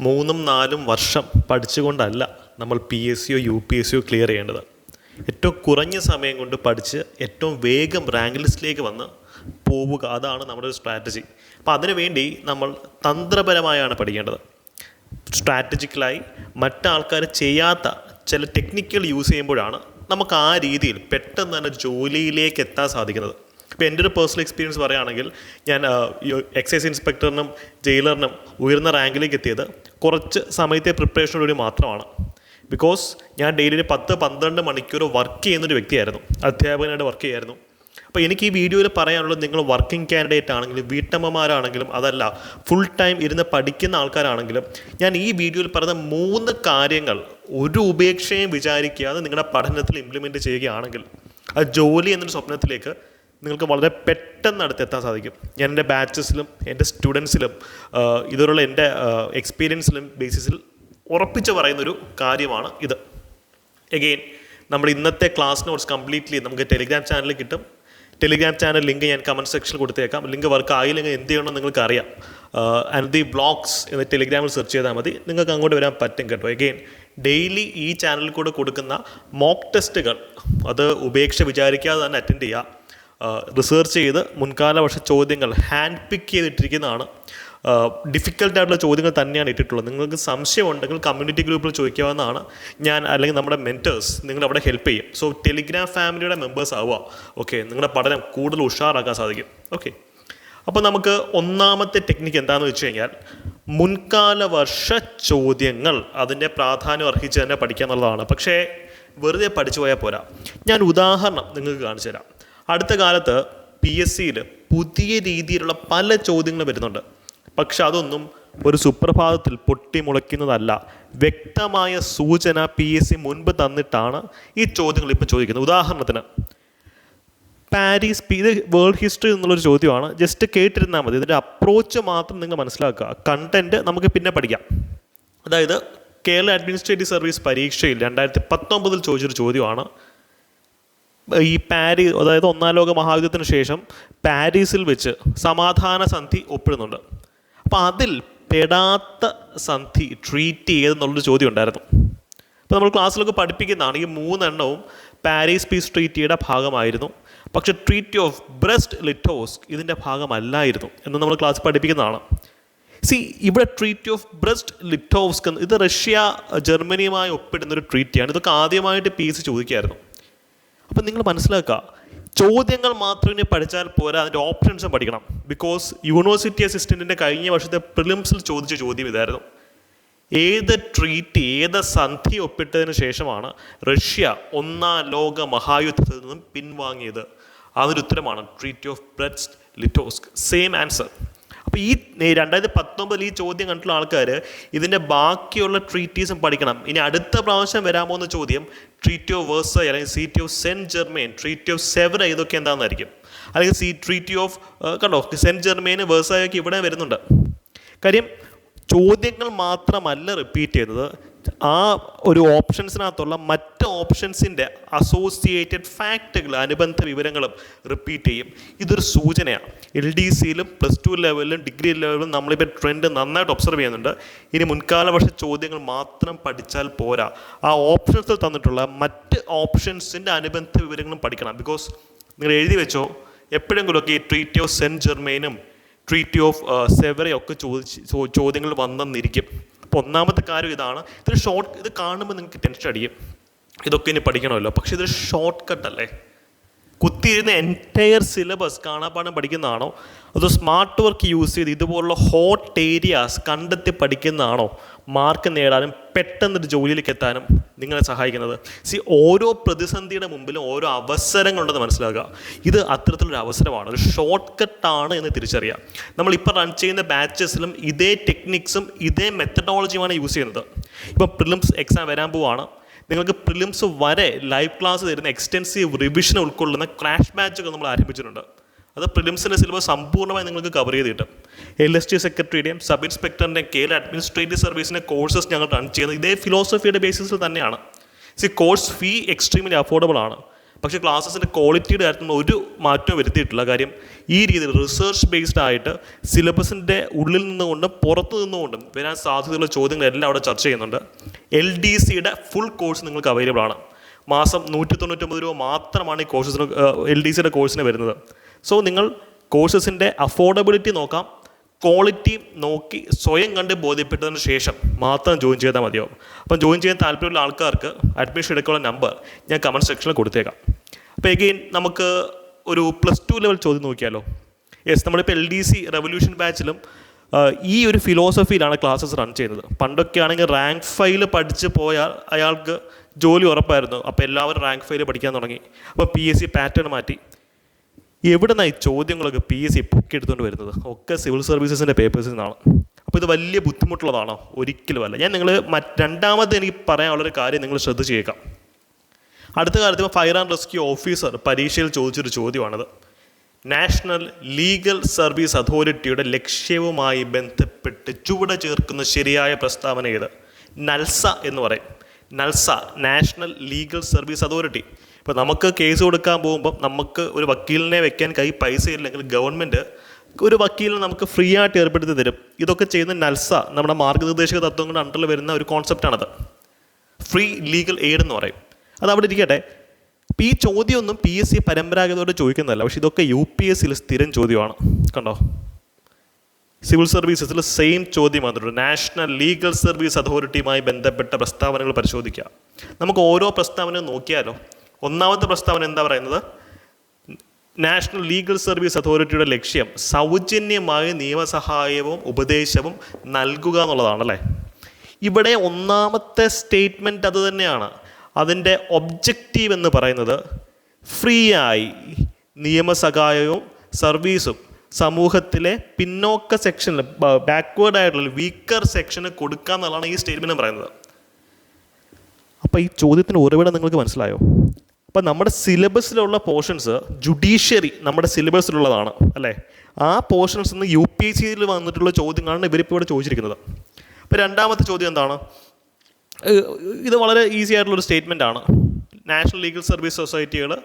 മൂന്നും നാലും വർഷം പഠിച്ചുകൊണ്ടല്ല നമ്മൾ പി എസ് സിയോ യു പി എസ് സിയോ ക്ലിയർ ചെയ്യേണ്ടത്. ഏറ്റവും കുറഞ്ഞ സമയം കൊണ്ട് പഠിച്ച് ഏറ്റവും വേഗം റാങ്ക് ലിസ്റ്റിലേക്ക് വന്ന് പോവുക. അതാണ് നമ്മുടെ ഒരു സ്ട്രാറ്റജി അപ്പോൾ അതിനുവേണ്ടി നമ്മൾ തന്ത്രപരമായാണ് പഠിക്കേണ്ടത്. സ്ട്രാറ്റജിക്കലായി മറ്റാൾക്കാർ ചെയ്യാത്ത ചില ടെക്നിക്കുകൾ യൂസ് ചെയ്യുമ്പോഴാണ് നമുക്ക് ആ രീതിയിൽ പെട്ടെന്ന് തന്നെ ജോലിയിലേക്ക് എത്താൻ സാധിക്കുന്നത്. ഇപ്പോൾ എന്റെ ഒരു പേഴ്സണൽ എക്സ്പീരിയൻസ് പറയുകയാണെങ്കിൽ ഞാൻ എക്സൈസ് ഇൻസ്പെക്ടറിനും ജയിലറിനും ഉയർന്ന റാങ്കിലേക്ക് എത്തിയത് കുറച്ച് സമയത്തെ പ്രിപ്പറേഷനോടുകൂടി മാത്രമാണ്. ബിക്കോസ് ഞാൻ ഡെയിലി ഒരു പത്ത് പന്ത്രണ്ട് മണിക്കൂർ വർക്ക് ചെയ്യുന്നൊരു വ്യക്തിയായിരുന്നു. അധ്യാപകനായിട്ട് വർക്ക് ചെയ്യായിരുന്നു അപ്പോൾ എനിക്ക് ഈ വീഡിയോയിൽ പറയാനുള്ളത് നിങ്ങൾ വർക്കിംഗ് കാൻഡിഡേറ്റ് ആണെങ്കിലും വീട്ടമ്മമാരാണെങ്കിലും അതല്ല ഫുൾ ടൈം ഇരുന്ന് പഠിക്കുന്ന ആൾക്കാരാണെങ്കിലും ഞാൻ ഈ വീഡിയോയിൽ പറയുന്ന മൂന്ന് കാര്യങ്ങൾ ഒരു ഉപേക്ഷയും വിചാരിക്കാതെ നിങ്ങളുടെ പഠനത്തിൽ ഇംപ്ലിമെന്റ് ചെയ്യുകയാണെങ്കിൽ ആ ജോലി എന്നൊരു സ്വപ്നത്തിലേക്ക് നിങ്ങൾക്ക് വളരെ പെട്ടെന്ന് അടുത്തെത്താൻ സാധിക്കും. ഞാൻ എന്റെ ബാച്ചസിലും എന്റെ സ്റ്റുഡൻസിലും ഇതുപോലുള്ള എന്റെ എക്സ്പീരിയൻസിലും ബേസിസിൽ ഉറപ്പിച്ച് പറയുന്നൊരു കാര്യമാണ് ഇത്. എഗെയിൻ നമ്മൾ ഇന്നത്തെ ക്ലാസ് നോട്ട്സ് കംപ്ലീറ്റ്ലി നമുക്ക് ടെലിഗ്രാം ചാനലിൽ കിട്ടും. ടെലിഗ്രാം ചാനൽ ലിങ്ക് ഞാൻ കമന്റ് സെക്ഷനിൽ കൊടുത്തേക്കാം. ലിങ്ക് വർക്ക് ആയില്ലെങ്കിൽ എന്ത് ചെയ്യണമെന്ന് നിങ്ങൾക്ക് അറിയാം ആൻഡ് ദി ബ്ലോഗ്സ് എന്ന് ടെലിഗ്രാമിൽ സെർച്ച് ചെയ്താൽ മതി. നിങ്ങൾക്ക് അങ്ങോട്ട് വരാൻ പറ്റും കേട്ടോ. എഗെയിൻ ഡെയിലി ഈ ചാനലിൽ കൂടെ കൊടുക്കുന്ന മോക്ക് ടെസ്റ്റുകൾ അത് ഉപേക്ഷ വിചാരിക്കാതെ തന്നെ അറ്റൻഡ് ചെയ്യുക. റിസർച്ച് ചെയ്ത് മുൻകാല വർഷ ചോദ്യങ്ങൾ ഹാൻഡ് പിക്ക് ചെയ്തിട്ടിരിക്കുന്നതാണ്. ഡിഫിക്കൽട്ടായിട്ടുള്ള ചോദ്യങ്ങൾ തന്നെയാണ് ഇട്ടിട്ടുള്ളത്. നിങ്ങൾക്ക് സംശയം ഉണ്ടെങ്കിൽ കമ്മ്യൂണിറ്റി ഗ്രൂപ്പിൽ ചോദിക്കാവുന്നതാണ്. ഞാൻ അല്ലെങ്കിൽ നമ്മുടെ മെന്റേഴ്സ് നിങ്ങളെ അവിടെ ഹെൽപ്പ് ചെയ്യും. സോ ടെലിഗ്രാം ഫാമിലിയുടെ മെമ്പേഴ്സ് ആവുക. ഓക്കെ നിങ്ങളുടെ പഠനം കൂടുതൽ ഉഷാറാക്കാൻ സാധിക്കും. ഓക്കെ അപ്പോൾ നമുക്ക് ഒന്നാമത്തെ ടെക്നിക്ക് എന്താണെന്ന് വെച്ച് കഴിഞ്ഞാൽ മുൻകാല വർഷ ചോദ്യങ്ങൾ അതിന്റെ പ്രാധാന്യം അർഹിച്ച് തന്നെ പഠിക്കുക എന്നുള്ളതാണ്. പക്ഷേ വെറുതെ പഠിച്ചു പോയാൽ പോരാ. ഞാൻ ഉദാഹരണം നിങ്ങൾക്ക് കാണിച്ചു തരാം. അടുത്ത കാലത്ത് പി എസ് സിയിൽ പുതിയ രീതിയിലുള്ള പല ചോദ്യങ്ങൾ വരുന്നുണ്ട്. പക്ഷെ അതൊന്നും ഒരു സുപ്രഭാതത്തിൽ പൊട്ടിമുളയ്ക്കുന്നതല്ല. വ്യക്തമായ സൂചന പി എസ് സി മുൻപ് തന്നിട്ടാണ് ഈ ചോദ്യങ്ങൾ ഇപ്പം ചോദിക്കുന്നത്. ഉദാഹരണത്തിന് പാരീസ് ഇത് വേൾഡ് ഹിസ്റ്ററി എന്നുള്ളൊരു ചോദ്യമാണ്. ജസ്റ്റ് കേട്ടിരുന്നാൽ മതി. ഇതിന്റെ അപ്രോച്ച് മാത്രം നിങ്ങൾ മനസ്സിലാക്കുക. കണ്ടന്റ് നമുക്ക് പിന്നെ പഠിക്കാം. അതായത് കേരള അഡ്മിനിസ്ട്രേറ്റീവ് സർവീസ് പരീക്ഷയിൽ രണ്ടായിരത്തി പത്തൊമ്പതിൽ ചോദിച്ചൊരു ചോദ്യമാണ്. ഈ പാരീസ് അതായത് ഒന്നാം ലോക മഹായുദ്ധത്തിന് ശേഷം പാരീസിൽ വെച്ച് സമാധാന സന്ധി ഒപ്പിടുന്നുണ്ട്. അപ്പോൾ അതിൽ പെടാത്ത സന്ധി ട്രീറ്റ് ചെയ്തെന്നുള്ളൊരു ചോദ്യം ഉണ്ടായിരുന്നു അപ്പോൾ നമ്മൾ ക്ലാസ്സിലൊക്കെ പഠിപ്പിക്കുന്നതാണ് ഈ മൂന്നെണ്ണവും പാരീസ് പീസ് ട്രീറ്റിയുടെ ഭാഗമായിരുന്നു. പക്ഷേ ട്രീറ്റി ഓഫ് ബ്രസ്റ്റ് ലിറ്റോസ്ക് ഇതിന്റെ ഭാഗമല്ലായിരുന്നു എന്ന് നമ്മൾ ക്ലാസ് പഠിപ്പിക്കുന്നതാണ്. സി ഇവിടെ ട്രീറ്റി ഓഫ് ബ്രസ്റ്റ് ലിറ്റോവ്സ്ക് ഇത് റഷ്യ ജർമ്മനിയുമായി ഒപ്പിടുന്ന ഒരു ട്രീറ്റിയാണ് ഇതൊക്കെ ആദ്യമായിട്ട് പീസ് ചോദിക്കായിരുന്നു. അപ്പം നിങ്ങൾ മനസ്സിലാക്കുക ചോദ്യങ്ങൾ മാത്രം ഇനി പഠിച്ചാൽ പോരാ അതിന്റെ ഓപ്ഷൻസും പഠിക്കണം. ബിക്കോസ് യൂണിവേഴ്സിറ്റി അസിസ്റ്റന്റിന്റെ കഴിഞ്ഞ വർഷത്തെ പ്രിലിംസിൽ ചോദിച്ച ചോദ്യം ഇതായിരുന്നു. ഏത് ട്രീറ്റ് ഏത് സന്ധി ഒപ്പിട്ടതിന് ശേഷമാണ് റഷ്യ ഒന്നാം ലോക മഹായുദ്ധത്തിൽ നിന്നും പിൻവാങ്ങിയത്? അതിന്റെ ഉത്തരമാണ് treaty of Brest Litovsk same answer അപ്പോൾ ഈ രണ്ടായിരത്തി പത്തൊമ്പതിൽ ഈ ചോദ്യം കണ്ടിട്ടുള്ള ആൾക്കാർ ഇതിന്റെ ബാക്കിയുള്ള ട്രീറ്റീസും പഠിക്കണം. ഇനി അടുത്ത പ്രാവശ്യം വരാൻ പോകുന്ന ചോദ്യം ട്രീറ്റി ഓഫ് വേഴ്സ അല്ലെങ്കിൽ സീറ്റി of saint Germain treaty of സെവൻ ഇതൊക്കെ എന്താണെന്നായിരിക്കും? അല്ലെങ്കിൽ സീ ട്രീറ്റി ഓഫ് കണ്ടോ സെന്റ് ജെർമെയിൻ വേഴ്സായി ഒക്കെ ഇവിടെ വരുന്നുണ്ട്. കാര്യം ചോദ്യങ്ങൾ മാത്രമല്ല റിപ്പീറ്റ് ചെയ്യുന്നത്. ആ ഒരു ഓപ്ഷൻസിനകത്തുള്ള മറ്റ് ഓപ്ഷൻസിന്റെ അസോസിയേറ്റഡ് ഫാക്റ്റുകൾ അനുബന്ധ വിവരങ്ങളും റിപ്പീറ്റ് ചെയ്യും. ഇതൊരു സൂചനയാണ്. എൽ ഡി സിയിലും പ്ലസ് ടു ലെവലിലും ഡിഗ്രി ലെവലിലും നമ്മളിപ്പോൾ ട്രെൻഡ് നന്നായിട്ട് ഒബ്സർവ് ചെയ്യുന്നുണ്ട്. ഇനി മുൻകാല വർഷ ചോദ്യങ്ങൾ മാത്രം പഠിച്ചാൽ പോരാ. ആ ഓപ്ഷൻസിൽ തന്നിട്ടുള്ള മറ്റ് ഓപ്ഷൻസിന്റെ അനുബന്ധ വിവരങ്ങളും പഠിക്കണം. ബിക്കോസ് നിങ്ങൾ എഴുതി വെച്ചോ എപ്പോഴെങ്കിലുമൊക്കെ ഈ ട്രീറ്റി ഓഫ് സെന്റ് ജെർമെയിനും ട്രീറ്റി ഓഫ് സെവറയൊക്കെ ചോദിച്ച് ചോദ്യങ്ങൾ വന്നെന്നിരിക്കും. അപ്പോൾ ഒന്നാമത്തെ കാര്യം ഇതാണ്. ഇതൊരു ഷോർട്ട് ഇത് കാണുമ്പോൾ നിങ്ങൾക്ക് ടെൻഷൻ അടിക്കും ഇതൊക്കെ ഇനി പഠിക്കണമല്ലോ. പക്ഷേ ഇതൊരു ഷോർട്ട് കട്ട് അല്ലേ? കുത്തിയിരുന്ന എന്റയർ സിലബസ് കാണാപ്പാടം പഠിക്കുന്നതാണോ? അതോ സ്മാർട്ട് വർക്ക് യൂസ് ചെയ്ത് ഇതുപോലുള്ള ഹോട്ട് ഏരിയാസ് കണ്ടെത്തി പഠിക്കുന്നതാണോ? മാർക്ക് നേടാനും പെട്ടെന്നൊരു ജോലിയിലേക്ക് എത്താനും നിങ്ങളെ സഹായിക്കുന്നത്. സി ഓരോ പ്രതിസന്ധിയുടെ മുമ്പിലും ഓരോ അവസരങ്ങളുണ്ടെന്ന് മനസ്സിലാക്കുക. ഇത് അത്തരത്തിലൊരു അവസരമാണ്. ഒരു ഷോർട്ട് കട്ടാണ് എന്ന് തിരിച്ചറിയാം നമ്മളിപ്പോൾ റൺ ചെയ്യുന്ന ബാച്ചസിലും ഇതേ ടെക്നിക്സും ഇതേ മെത്തഡോളജിയുമാണ് യൂസ് ചെയ്യുന്നത്. ഇപ്പോൾ പ്രിലിംസ് എക്സാം വരാൻ പോവാണ്. നിങ്ങൾക്ക് പ്രിലിംസ് വരെ ലൈവ് ക്ലാസ് തരുന്ന എക്സ്റ്റെൻസീവ് റിവിഷൻ ഉൾക്കൊള്ളുന്ന ക്രാഷ് ബാച്ചുകൾ നമ്മൾ ആരംഭിച്ചിട്ടുണ്ട്. അത് പ്രിലിംസിന്റെ സിലബസ് സമ്പൂർണമായി നിങ്ങൾക്ക് കവർ ചെയ്ത് കിട്ടും. എൽ എസ് ടി സെക്രട്ടറിയുടെയും സബ് ഇൻസ്പെക്ടറിന്റെയും കേരള അഡ്മിനിസ്ട്രേറ്റീവ് സർവീസിന്റെ കോഴ്സസ് ഞങ്ങൾ റൺ ചെയ്യുന്നത് ഇതേ ഫിലോസഫിയുടെ ബേസിസിൽ തന്നെയാണ്. സി കോഴ്സ് ഫീ എക്സ്ട്രീംലി അഫോർഡബിൾ ആണ്. പക്ഷേ ക്ലാസ്സസിന്റെ ക്വാളിറ്റിയുടെ കാര്യത്തിൽ ഒരു മാറ്റവും വരുത്തിയിട്ടില്ല. കാര്യം ഈ രീതിയിൽ റിസർച്ച് ബേസ്ഡ് ആയിട്ട് സിലബസിന്റെ ഉള്ളിൽ നിന്നുകൊണ്ടും പുറത്തു നിന്നുകൊണ്ടും വരാൻ സാധ്യതയുള്ള ചോദ്യങ്ങളെല്ലാം അവിടെ ചർച്ച ചെയ്യുന്നുണ്ട്. എൽ ഡി സിയുടെ ഫുൾ കോഴ്സ് നിങ്ങൾക്ക് അവൈലബിൾ ആണ്. മാസം നൂറ്റി തൊണ്ണൂറ്റൊമ്പത് രൂപ മാത്രമാണ് ഈ കോഴ്സസിന് എൽ ഡി സിയുടെ കോഴ്സിന് വരുന്നത്. സോ നിങ്ങൾ കോഴ്സസിന്റെ അഫോർഡബിലിറ്റി നോക്കാം. ക്വാളിറ്റി നോക്കി സ്വയം കണ്ട് ബോധ്യപ്പെട്ടതിന് ശേഷം മാത്രം ജോയിൻ ചെയ്താൽ മതിയാവും. അപ്പം ജോയിൻ ചെയ്യാൻ താല്പര്യമുള്ള ആൾക്കാർക്ക് അഡ്മിഷൻ എടുക്കാനുള്ള നമ്പർ ഞാൻ കമന്റ് സെക്ഷനിൽ കൊടുത്തേക്കാം. അപ്പോൾ എഗെയിൻ നമുക്ക് ഒരു പ്ലസ് ടു ലെവൽ ചോദ്യം നോക്കിയാലോ? യെസ് നമ്മളിപ്പോൾ എൽ ഡി സി റെവല്യൂഷൻ ബാച്ചിലും ഈ ഒരു ഫിലോസഫിയിലാണ് ക്ലാസ്സസ് റൺ ചെയ്യുന്നത്. പണ്ടൊക്കെ ആണെങ്കിൽ റാങ്ക് ഫൈൽ പഠിച്ച് പോയാൽ അയാൾക്ക് ജോലി ഉറപ്പായിരുന്നു. അപ്പോൾ എല്ലാവരും റാങ്ക് ഫൈൽ പഠിക്കാൻ തുടങ്ങി. അപ്പോൾ പി എസ് സി പാറ്റേൺ മാറ്റി. എവിടെ നിന്നാണ് ഈ ചോദ്യങ്ങളൊക്കെ പി എസ് സി പൊക്കി എടുത്തുകൊണ്ട് വരുന്നത്? ഒക്കെ സിവിൽ സർവീസസിന്റെ പേപ്പേഴ്സിൽ നിന്നാണ് അപ്പോൾ ഇത് വലിയ ബുദ്ധിമുട്ടുള്ളതാണോ? ഒരിക്കലുമല്ല ഞാൻ നിങ്ങൾ മറ്റ് രണ്ടാമത് എനിക്ക് പറയാനുള്ളൊരു കാര്യം നിങ്ങൾ ശ്രദ്ധിച്ചേക്കാം അടുത്ത കാലത്ത് ഫയർ ആൻഡ് റെസ്ക്യൂ ഓഫീസർ പരീക്ഷയിൽ ചോദിച്ചൊരു ചോദ്യമാണത്. നാഷണൽ ലീഗൽ സർവീസ് അതോറിറ്റിയുടെ ലക്ഷ്യവുമായി ബന്ധപ്പെട്ട് ചുവടെ ചേർക്കുന്ന ശരിയായ പ്രസ്താവന ഏത്? നൽസ എന്ന് പറയും. NALSA national legal service authority ഇപ്പോൾ നമുക്ക് കേസ് കൊടുക്കാൻ പോകുമ്പോൾ നമുക്ക് ഒരു വക്കീലിനെ വെക്കാൻ കൈ പൈസ ഇല്ലെങ്കിൽ ഗവൺമെന്റ് ഒരു വക്കീലിനെ നമുക്ക് ഫ്രീ ആയിട്ട് ഏർപ്പെടുത്തി തരും. ഇതൊക്കെ ചെയ്യുന്ന നൽസ നമ്മുടെ മാർഗനിർദ്ദേശക തത്വങ്ങളുടെ അണ്ടറിൽ വരുന്ന ഒരു കോൺസെപ്റ്റാണത് ഫ്രീ ലീഗൽ എയ്ഡ് എന്ന് പറയും. അത് അവിടെ ഇരിക്കട്ടെ. അപ്പോൾ ഈ ചോദ്യമൊന്നും പി എസ് സി പരമ്പരാഗതയോട് ചോദിക്കുന്നതല്ല. പക്ഷേ ഇതൊക്കെ യു പി എസ് സിയിൽ സ്ഥിരം ചോദ്യമാണ്. കണ്ടോ? സിവിൽ സർവീസസിൽ സെയിം ചോദ്യം നാഷണൽ ലീഗൽ സർവീസ് അതോറിറ്റിയുമായി ബന്ധപ്പെട്ട പ്രസ്താവനകൾ പരിശോധിക്കുക. നമുക്ക് ഓരോ പ്രസ്താവനയും നോക്കിയാലോ? ഒന്നാമത്തെ പ്രസ്താവന എന്താ പറയുന്നത്? നാഷണൽ ലീഗൽ സർവീസ് അതോറിറ്റിയുടെ ലക്ഷ്യം സൗജന്യമായ നിയമസഹായവും ഉപദേശവും നൽകുക എന്നുള്ളതാണല്ലേ? ഇവിടെ ഒന്നാമത്തെ സ്റ്റേറ്റ്മെന്റ് അത് തന്നെയാണ്. അതിന്റെ ഒബ്ജക്റ്റീവ് എന്ന് പറയുന്നത് ഫ്രീ ആയി നിയമസഹായവും സർവീസും സമൂഹത്തിലെ പിന്നോക്ക സെക്ഷനിൽ ബാക്ക്വേർഡ് ആയിട്ടുള്ള വീക്കർ സെക്ഷന് കൊടുക്കുക എന്നുള്ളതാണ് ഈ സ്റ്റേറ്റ്മെന്റ് പറയുന്നത്. അപ്പോൾ ഈ ചോദ്യത്തിന് ഉറവിടം നിങ്ങൾക്ക് മനസ്സിലായോ? അപ്പോൾ നമ്മുടെ സിലബസിലുള്ള പോർഷൻസ് ജുഡീഷ്യറി നമ്മുടെ സിലബസിലുള്ളതാണ് അല്ലേ? ആ പോർഷൻസ് നിന്ന് യു പി എസ് സിയിൽ വന്നിട്ടുള്ള ചോദ്യങ്ങളാണ് ഇവരിപ്പോൾ ഇവിടെ ചോദിച്ചിരിക്കുന്നത്. അപ്പോൾ രണ്ടാമത്തെ ചോദ്യം എന്താണ്? ഇത് വളരെ ഈസി ആയിട്ടുള്ളൊരു സ്റ്റേറ്റ്മെന്റ് ആണ്. നാഷണൽ ലീഗൽ സർവീസ് സൊസൈറ്റികൾ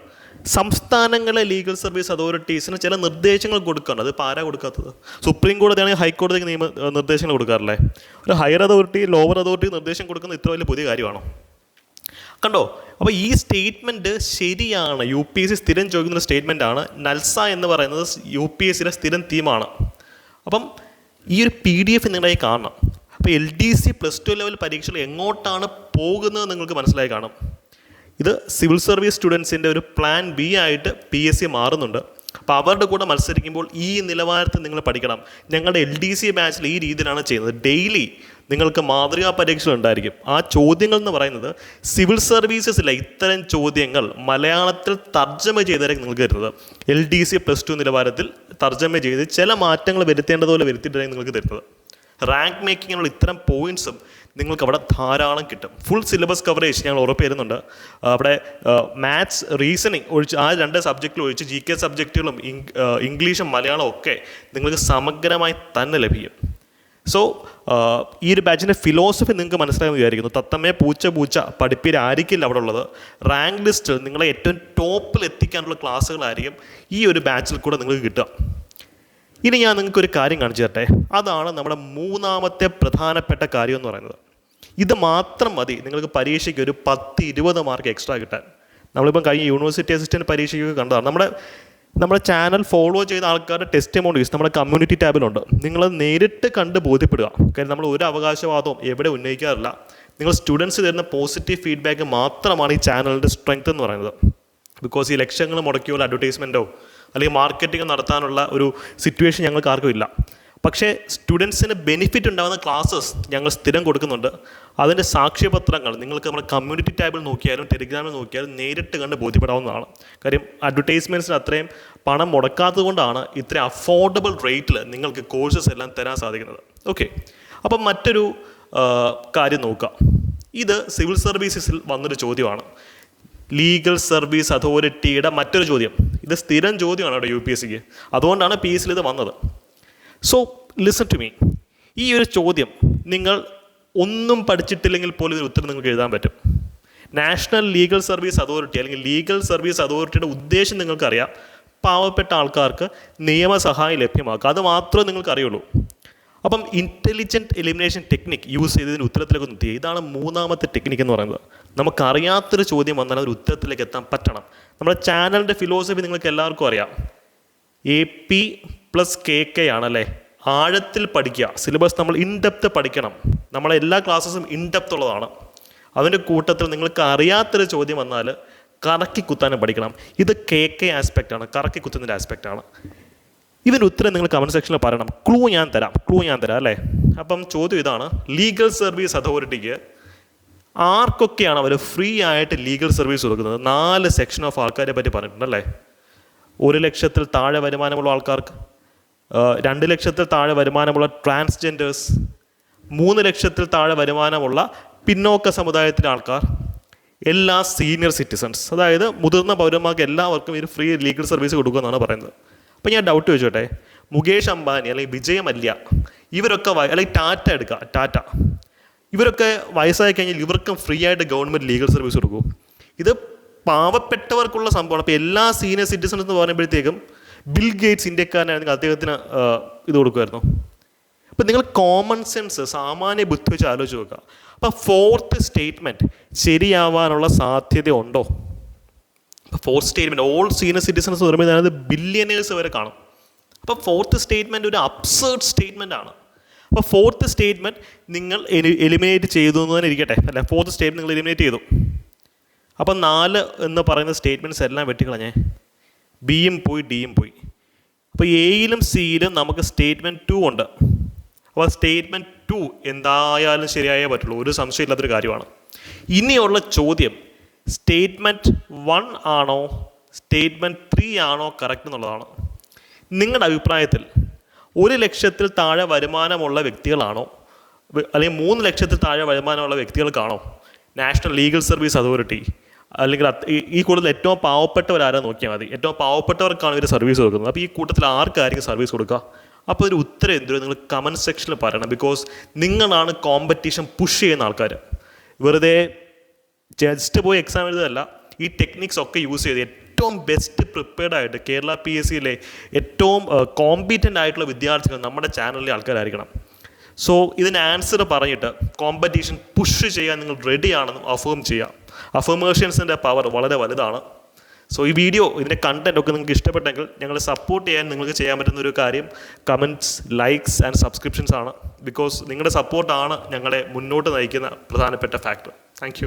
സംസ്ഥാനങ്ങളെ ലീഗൽ സർവീസ് അതോറിറ്റീസിന് ചില നിർദ്ദേശങ്ങൾ കൊടുക്കുന്നുണ്ട് അത് പാരാ കൊടുക്കാത്തത്? സുപ്രീം കോടതിയാണെങ്കിൽ ഹൈക്കോടതിക്ക് നിയമ നിർദ്ദേശങ്ങൾ കൊടുക്കാറില്ലേ? ഒരു ഹയർ അതോറിറ്റി ലോവർ അതോറിറ്റി നിർദ്ദേശം കൊടുക്കുന്ന ഇത്ര വലിയ പുതിയ കാര്യമാണോ? കണ്ടോ? അപ്പോൾ ഈ സ്റ്റേറ്റ്മെന്റ് ശരിയാണ്. യു പി എസ് സി സ്ഥിരം ചോദിക്കുന്ന സ്റ്റേറ്റ്മെന്റ് ആണ്. നൽസ എന്ന് പറയുന്നത് യു പി എസ് സിയിലെ സ്ഥിരം തീമാണ് അപ്പം ഈ ഒരു പി ഡി എഫ് നിങ്ങളായി കാണണം. അപ്പോൾ L D C plus two level പരീക്ഷകൾ എങ്ങോട്ടാണ് പോകുന്നത് നിങ്ങൾക്ക് മനസ്സിലായി കാണും. ഇത് സിവിൽ സർവീസ് സ്റ്റുഡൻസിന്റെ ഒരു പ്ലാൻ ബി ആയിട്ട് പി എസ് സി മാറുന്നുണ്ട്. അപ്പോൾ അവരുടെ കൂടെ മത്സരിക്കുമ്പോൾ ഈ നിലവാരത്തിൽ നിങ്ങൾ പഠിക്കണം. ഞങ്ങളുടെ എൽ ഡി സി ബാച്ചിൽ ഈ രീതിയിലാണ് ചെയ്യുന്നത്. ഡെയിലി നിങ്ങൾക്ക് മാതൃകാ പരീക്ഷകൾ ഉണ്ടായിരിക്കും. ആ ചോദ്യങ്ങൾ എന്ന് പറയുന്നത് സിവിൽ സർവീസസിലെ ഇത്തരം ചോദ്യങ്ങൾ മലയാളത്തിൽ തർജമ ചെയ്തായിരിക്കും നിങ്ങൾക്ക് തരുന്നത്. L D C plus two നിലവാരത്തിൽ തർജമ ചെയ്ത് ചില മാറ്റങ്ങൾ വരുത്തേണ്ടതുപോലെ വരുത്തിയിട്ടായിരിക്കും നിങ്ങൾക്ക് തരുന്നത്. റാങ്ക് മേക്കിങ്ങിനുള്ള ഇത്തരം പോയിന്റ്സും നിങ്ങൾക്ക് അവിടെ ധാരാളം കിട്ടും. ഫുൾ സിലബസ് കവറേജ് ഞങ്ങൾ ഉറപ്പ് തരുന്നുണ്ട് അവിടെ മാത്സ് റീസണിങ് ഒഴിച്ച് ആ രണ്ട് സബ്ജക്റ്റിൽ ഒഴിച്ച് ജി കെ സബ്ജക്റ്റുകളും ഇംഗ്ലീഷും മലയാളവും ഒക്കെ നിങ്ങൾക്ക് സമഗ്രമായി തന്നെ ലഭിക്കും. സോ ഈ ഒരു ബാച്ചിന്റെ ഫിലോസഫി നിങ്ങൾക്ക് മനസ്സിലാകുന്ന വിചാരിക്കുന്നു. തത്തമ്മയെ പൂച്ച പൂച്ച പഠിപ്പീര് ആയിരിക്കില്ല അവിടെ ഉള്ളത്. റാങ്ക് ലിസ്റ്റിൽ നിങ്ങളെ ഏറ്റവും ടോപ്പിൽ എത്തിക്കാനുള്ള ക്ലാസ്സുകളായിരിക്കും ഈ ഒരു ബാച്ചിൽ കൂടെ നിങ്ങൾക്ക് കിട്ടുക. ഇനി ഞാൻ നിങ്ങൾക്ക് ഒരു കാര്യം കാണിച്ചു തരട്ടെ അതാണ് നമ്മുടെ മൂന്നാമത്തെ പ്രധാനപ്പെട്ട കാര്യം എന്ന് പറയുന്നത്. ഇത് മാത്രം മതി നിങ്ങൾക്ക് പരീക്ഷയ്ക്ക് ഒരു പത്ത് ഇരുപത് മാർക്ക് എക്സ്ട്രാ കിട്ടാൻ. നമ്മളിപ്പം കഴിഞ്ഞ യൂണിവേഴ്സിറ്റി അസിസ്റ്റന്റ് പരീക്ഷയ്ക്ക് കണ്ടതാണ്. നമ്മുടെ നമ്മുടെ ചാനൽ ഫോളോ ചെയ്ത ആൾക്കാരുടെ ടെസ്റ്റ് എമൗണ്ട് നമ്മുടെ കമ്മ്യൂണിറ്റി ടാബിലുണ്ട് നിങ്ങൾ നേരിട്ട് കണ്ട് ബോധ്യപ്പെടുക. കാര്യം നമ്മൾ ഒരു അവകാശവാദവും എവിടെ ഉന്നയിക്കാറില്ല. നിങ്ങൾ സ്റ്റുഡൻസ് തരുന്ന പോസിറ്റീവ് ഫീഡ്ബാക്ക് മാത്രമാണ് ഈ ചാനലിന്റെ സ്ട്രെങ്ത് എന്ന് പറയുന്നത്. ബിക്കോസ് ഈ ലക്ഷങ്ങൾ മുടക്കിയുള്ള അഡ്വർടൈസ്മെന്റോ അല്ലെങ്കിൽ മാർക്കറ്റിംഗ് നടത്താനുള്ള ഒരു സിറ്റുവേഷൻ ഞങ്ങൾക്ക് ആർക്കും ഇല്ല. പക്ഷേ സ്റ്റുഡൻസിന് ബെനിഫിറ്റ് ഉണ്ടാകുന്ന ക്ലാസ്സസ് ഞങ്ങൾ സ്ഥിരം കൊടുക്കുന്നുണ്ട്. അതിന്റെ സാക്ഷ്യപത്രങ്ങൾ നിങ്ങൾക്ക് നമ്മുടെ കമ്മ്യൂണിറ്റി ടാബിൽ നോക്കിയാലും ടെലിഗ്രാമിൽ നോക്കിയാലും നേരിട്ട് കണ്ട് ബോധ്യപ്പെടാവുന്നതാണ്. കാര്യം അഡ്വർടൈസ്മെന്റ്സിന് അത്രയും പണം മുടക്കാത്തത് കൊണ്ടാണ് ഇത്രയും അഫോർഡബിൾ റേറ്റിൽ നിങ്ങൾക്ക് കോഴ്സസ് എല്ലാം തരാൻ സാധിക്കുന്നത്. ഓക്കെ അപ്പം മറ്റൊരു കാര്യം നോക്കാം. ഇത് സിവിൽ സർവീസസിൽ വന്നൊരു ചോദ്യമാണ്. ലീഗൽ സർവീസ് അതോറിറ്റിയുടെ മറ്റൊരു ചോദ്യം. ഇത് സ്ഥിരം ചോദ്യമാണ് അവിടെ യു പി എസ് സിക്ക് അതുകൊണ്ടാണ് പി എസ് ഇത് വന്നത്. സോ ലിസൺ ടു മീ ഈ ഒരു ചോദ്യം നിങ്ങൾ ഒന്നും പഠിച്ചിട്ടില്ലെങ്കിൽ പോലും ഇതിന് ഉത്തരം നിങ്ങൾക്ക് എഴുതാൻ പറ്റും. നാഷണൽ ലീഗൽ സർവീസ് അതോറിറ്റി അല്ലെങ്കിൽ ലീഗൽ സർവീസ് അതോറിറ്റിയുടെ ഉദ്ദേശം നിങ്ങൾക്കറിയാം. പാവപ്പെട്ട ആൾക്കാർക്ക് നിയമസഹായം ലഭ്യമാക്കുക. അത് മാത്രമേ നിങ്ങൾക്ക് അറിയുള്ളൂ അപ്പം ഇന്റലിജന്റ് എലിമിനേഷൻ ടെക്നിക് യൂസ് ചെയ്തതിന് ഉത്തരത്തിലേക്ക് എത്തിക്കുക ഇതാണ് മൂന്നാമത്തെ ടെക്നിക്ക് എന്ന് പറയുന്നത്. നമുക്കറിയാത്തൊരു ചോദ്യം വന്നാൽ ഒരു ഉത്തരത്തിലേക്ക് എത്താൻ പറ്റണം. നമ്മുടെ ചാനലിന്റെ ഫിലോസഫി നിങ്ങൾക്ക് എല്ലാവർക്കും അറിയാം. A P plus K K ആണല്ലേ? ആഴത്തിൽ പഠിക്കുക. സിലബസ് നമ്മൾ ഇൻഡെപ്ത് പഠിക്കണം. നമ്മളെ എല്ലാ ക്ലാസ്സസും ഇൻഡെപ്ത് ഉള്ളതാണ്. അതിന്റെ കൂട്ടത്തിൽ നിങ്ങൾക്ക് അറിയാത്തൊരു ചോദ്യം വന്നാൽ കറക്കി കുത്താനും പഠിക്കണം. ഇത് കെ കെ ആസ്പെക്റ്റാണ് കറക്കി കുത്തുന്നതിന്റെ ആസ്പെക്റ്റ് ഇതിന് ഉത്തരം നിങ്ങൾ കമന്റ് സെക്ഷനിൽ പറയണം. ക്ലൂ ഞാൻ തരാം. ക്ലൂ ഞാൻ തരാം അല്ലേ? അപ്പം ചോദ്യം ഇതാണ്. ലീഗൽ സർവീസ് അതോറിറ്റിക്ക് ആർക്കൊക്കെയാണ് അവർ ഫ്രീ ആയിട്ട് ലീഗൽ സർവീസ് കൊടുക്കുന്നത്? നാല് സെക്ഷൻ ഓഫ് ആൾക്കാരെ പറ്റി പറഞ്ഞിട്ടുണ്ടല്ലേ ഒരു ലക്ഷത്തിൽ താഴെ വരുമാനമുള്ള ആൾക്കാർക്ക് രണ്ട് ലക്ഷത്തിൽ താഴെ വരുമാനമുള്ള ട്രാൻസ്ജെൻഡേഴ്സ് മൂന്ന് ലക്ഷത്തിൽ താഴെ വരുമാനമുള്ള പിന്നോക്ക സമുദായത്തിലെ ആൾക്കാർ എല്ലാ സീനിയർ സിറ്റിസൺസ് അതായത് മുതിർന്ന പൗരന്മാർക്ക് എല്ലാവർക്കും ഒരു ഫ്രീ ലീഗൽ സർവീസ് കൊടുക്കുമെന്നാണ് പറയുന്നത്. അപ്പോൾ ഞാൻ ഡൗട്ട് ചോദിച്ചോട്ടെ? മുകേഷ് അംബാനി അല്ലെങ്കിൽ വിജയ് മല്യ ഇവരൊക്കെ അല്ലെങ്കിൽ ടാറ്റ എടുക്കുക ടാറ്റ. ഇവരൊക്കെ വയസ്സായി കഴിഞ്ഞാൽ ഇവർക്കും ഫ്രീ ആയിട്ട് ഗവൺമെന്റ് ലീഗൽ സർവീസ് കൊടുക്കും. ഇത് പാവപ്പെട്ടവർക്കുള്ള സംഭവമാണ്. അപ്പോൾ എല്ലാ സീനിയർ സിറ്റിസൺസ് എന്ന് പറയുമ്പോഴത്തേക്കും ബിൽ ഗേറ്റ്സ് ഇന്ത്യക്കാരനാണെങ്കിൽ അദ്ദേഹത്തിന് ഇത് കൊടുക്കുമായിരുന്നു. അപ്പം നിങ്ങൾ കോമൺ സെൻസ് സാമാന്യ ബുദ്ധി വെച്ച് ആലോചിച്ച് നോക്കുക. അപ്പം ഫോർത്ത് സ്റ്റേറ്റ്മെന്റ് ശരിയാവാനുള്ള സാധ്യത ഉണ്ടോ? Fourth statement all senior citizens എന്ന് പറയുമ്പോൾ ബില്യനേഴ്സ് വരെ കാണും. അപ്പോൾ ഫോർത്ത് സ്റ്റേറ്റ്മെന്റ് ഒരു അബ്സേർഡ് സ്റ്റേറ്റ്മെന്റ് ആണ്. അപ്പോൾ ഫോർത്ത് സ്റ്റേറ്റ്മെന്റ് നിങ്ങൾ എലിമിനേറ്റ് ചെയ്തു എന്ന് തന്നെ ഇരിക്കട്ടെ. അല്ല ഫോർത്ത് സ്റ്റേറ്റ്മെന്റ് നിങ്ങൾ എലിമിനേറ്റ് ചെയ്തു. അപ്പോൾ നാല് എന്ന് പറയുന്ന സ്റ്റേറ്റ്മെന്റ്സ് എല്ലാം വെട്ടിക്കളഞ്ഞേ. ബിയും പോയി ഡിയും പോയി. അപ്പോൾ എയിലും സിയിലും നമുക്ക് സ്റ്റേറ്റ്മെന്റ് ടു ഉണ്ട്. അപ്പോൾ സ്റ്റേറ്റ്മെന്റ് ടു എന്തായാലും ശരിയായേ പറ്റുള്ളൂ. ഒരു സംശയമില്ലാത്തൊരു കാര്യമാണ്. ഇനിയുള്ള ചോദ്യം സ്റ്റേറ്റ്മെന്റ് വൺ ആണോ സ്റ്റേറ്റ്മെന്റ് ത്രീ ആണോ കറക്റ്റ് എന്നുള്ളതാണ്. നിങ്ങളുടെ അഭിപ്രായത്തിൽ ഒരു ലക്ഷത്തിൽ താഴെ വരുമാനമുള്ള വ്യക്തികളാണോ? അല്ലെങ്കിൽ മൂന്ന് ലക്ഷത്തിൽ താഴെ വരുമാനമുള്ള വ്യക്തികൾക്കാണോ? നാഷണൽ ലീഗൽ സർവീസ് അതോറിറ്റി അല്ലെങ്കിൽ ഈ- കൂടുതൽ ഏറ്റവും പാവപ്പെട്ടവരാരെ നോക്കിയാൽ മതി. ഏറ്റവും പാവപ്പെട്ടവർക്കാണ് ഇവർ സർവീസ് കൊടുക്കുന്നത്. അപ്പോൾ ഈ കൂട്ടത്തിൽ ആർക്കായിരിക്കും സർവീസ് കൊടുക്കുക? അപ്പോൾ ഒരു ഉത്തരം എന്തോ നിങ്ങൾ കമന്റ് സെക്ഷനിൽ പറയണം. ബിക്കോസ് നിങ്ങളാണ് കോമ്പറ്റീഷൻ പുഷ് ചെയ്യുന്ന ആൾക്കാർ വെറുതെ ജസ്റ്റ് പോയി എക്സാം എഴുതുകയല്ല ഈ ടെക്നിക്സ് ഒക്കെ യൂസ് ചെയ്ത് ഏറ്റവും ബെസ്റ്റ് പ്രിപ്പയർഡ് ആയിട്ട് കേരള പി എസ് സിയിലെ ഏറ്റവും കോമ്പീറ്റന്റ് ആയിട്ടുള്ള വിദ്യാർത്ഥികൾ നമ്മുടെ ചാനലിലെ ആൾക്കാരായിരിക്കണം. സോ ഇതിന് ആൻസർ പറഞ്ഞിട്ട് കോമ്പറ്റീഷൻ പുഷ് ചെയ്യാൻ നിങ്ങൾ റെഡിയാണെന്നും അഫേം ചെയ്യാം. അഫർമേഷൻസിന്റെ പവർ വളരെ വലുതാണ്. സോ ഈ വീഡിയോ ഇതിന്റെ കണ്ടന്റ് ഒക്കെ നിങ്ങൾക്ക് ഇഷ്ടപ്പെട്ടെങ്കിൽ ഞങ്ങളെ സപ്പോർട്ട് ചെയ്യാൻ നിങ്ങൾക്ക് ചെയ്യാൻ പറ്റുന്ന ഒരു കാര്യം കമന്റ്സ് ലൈക്സ് ആൻഡ് സബ്സ്ക്രിപ്ഷൻസ് ആണ്. ബിക്കോസ് നിങ്ങളുടെ സപ്പോർട്ടാണ് ഞങ്ങളെ മുന്നോട്ട് നയിക്കുന്ന പ്രധാനപ്പെട്ട ഫാക്ടർ താങ്ക്